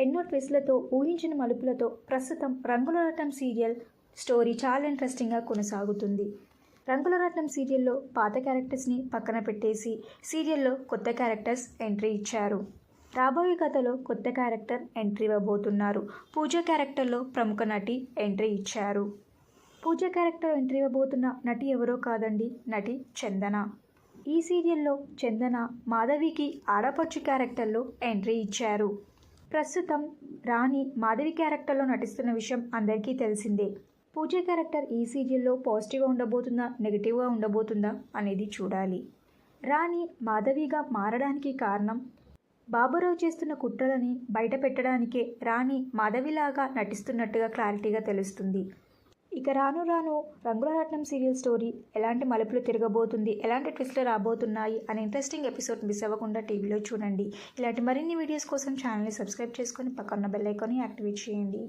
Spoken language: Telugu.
ఎన్నో ట్విస్ట్లతో ఊహించిన మలుపులతో ప్రస్తుతం రంగుల రత్నం సీరియల్ స్టోరీ చాలా ఇంట్రెస్టింగ్గా కొనసాగుతుంది. రంగుల రత్నం సీరియల్లో పాత క్యారెక్టర్స్ని పక్కన పెట్టేసి సీరియల్లో కొత్త క్యారెక్టర్స్ ఎంట్రీ ఇచ్చారు. రాబోయే కథలో కొత్త క్యారెక్టర్ ఎంట్రీ ఇవ్వబోతున్నారు. పూజ క్యారెక్టర్లో ప్రముఖ నటి ఎంట్రీ ఇచ్చారు. పూజ క్యారెక్టర్ ఎంట్రీ ఇవ్వబోతున్న నటి ఎవరో కాదండి? నటి చందన. ఈ సీరియల్లో చందన మాధవికి ఆడపడుచు క్యారెక్టర్లో ఎంట్రీ ఇచ్చారు. ప్రస్తుతం రాణి మాధవి క్యారెక్టర్లో నటిస్తున్న విషయం అందరికీ తెలిసిందే. పూజ క్యారెక్టర్ ఈ సీరియల్లో పాజిటివ్గా ఉండబోతుందా నెగిటివ్గా ఉండబోతుందా అనేది చూడాలి. రాణి మాధవిగా మారడానికి కారణం బాబురావు చేస్తున్న కుట్రలని బయట పెట్టడానికే రాణి మాధవిలాగా నటిస్తున్నట్టుగా క్లారిటీగా తెలుస్తుంది. ఇక రాను రాను రంగుల రత్నం సీరియల్ స్టోరీ ఎలాంటి మలుపులు తిరగబోతుంది ఎలాంటి ట్విస్ట్లు రాబోతున్నాయి అనే ఇంట్రెస్టింగ్ ఎపిసోడ్ మిస్ అవ్వకుండా టీవీలో చూడండి. ఇలాంటి మరిన్ని వీడియోస్ కోసం ఛానల్ని సబ్స్క్రైబ్ చేసుకొని పక్కన బెల్ ఐకాన్ని యాక్టివేట్ చేయండి.